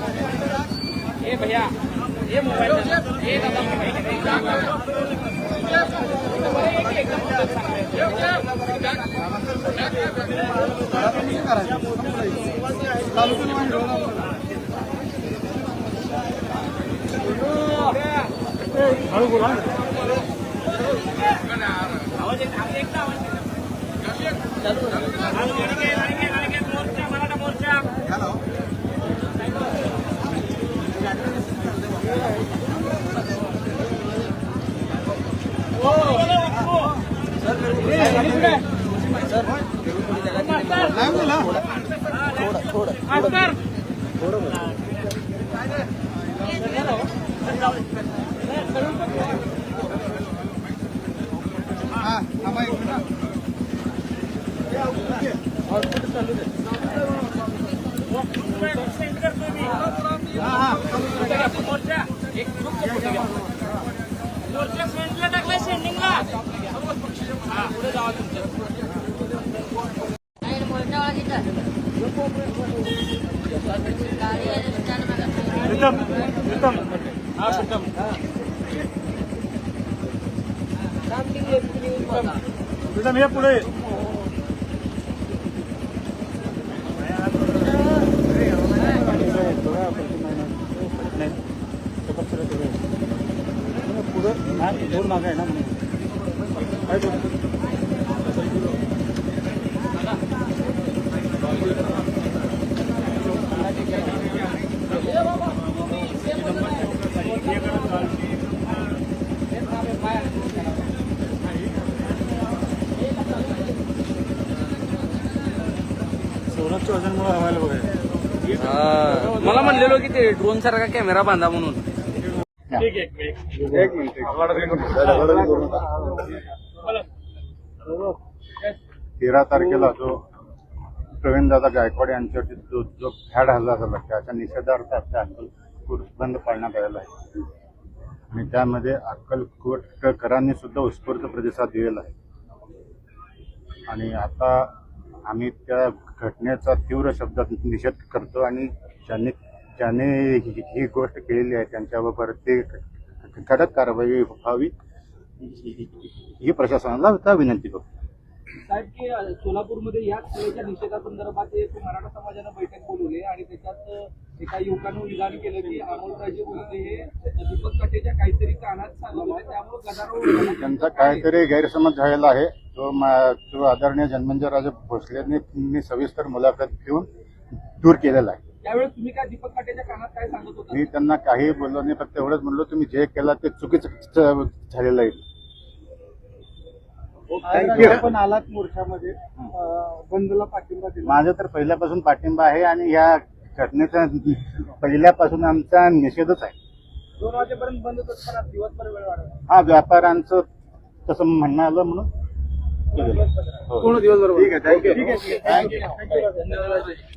ए भैया ये मोबाईल ये दादा मोबाईल मराठा मोर्चा मोर्चा एक ग्रुपचा फोटो प्रीतम प्रीतम हा प्रीतम प्रीतम ये पुढे पुढं दोन मागे आहे ना म्हणून. काय बोलतो? हवायला बघायला मला म्हणलेलो की ते ड्रोन सारखा कॅमेरा बांधा म्हणून. एक मिनिट. तेरा तारखेला जो प्रवीणदादा गायकवाड यांच्यावरती जो जो फॅड हल्ला झाला त्याच्या निषेधार्थ आता अक्कलकोट बंद पाळण्यात आलेला आहे. आणि त्यामध्ये अक्कलकोटकरांनी सुद्धा उत्स्फूर्त प्रतिसाद दिलेला आहे. आणि आता आम्ही त्या घटनेचा तीव्र शब्दात निषेध करतो आणि ज्यांनी ज्याने ही ही गोष्ट केलेली आहे त्यांच्यावर ते कडक कारवाई व्हावी ही प्रशासनाला आता विनंती करतो. साहेब की सोलापूरमध्ये या सगळ्याच्या निषेधासंदर्भात एक मराठा समाजानं बैठक बोलवली आणि त्याच्यात एका युवकानं विधान केलं की अमोलराजे बोलते हे दीपक कटेच्या काहीतरी कानात त्यामुळे गदारोळ. त्यांचा काहीतरी गैरसमज झालेला आहे. तो तो आदरणीय जन्मंजयराजे भोसलेंनी मी सविस्तर मुलाखत घेऊन दूर केलेला आहे. त्यावेळेस तुम्ही काय दीपक काटेच्या कानात काय सांगत होता? मी त्यांना काही बोललो नाही फक्त एवढंच म्हणलो तुम्ही जे केलं ते चुकीचं झालेलं आहे. आपण आलात मोर्चामध्ये. बंदला पाठिंबा दिला. माझा तर पहिल्यापासून पाठिंबा आहे आणि या घटनेचा पहिल्यापासून आमचा निषेधच आहे. दोन वाजेपर्यंत बंद होतं पण आज दिवसभर वेळ वाढवला. हा व्यापाऱ्यांचं तसं म्हणणं आलं म्हणून. केलेलं. हो. पूर्ण दिवसभर ठीक आहे थँक्यू धन्यवाद.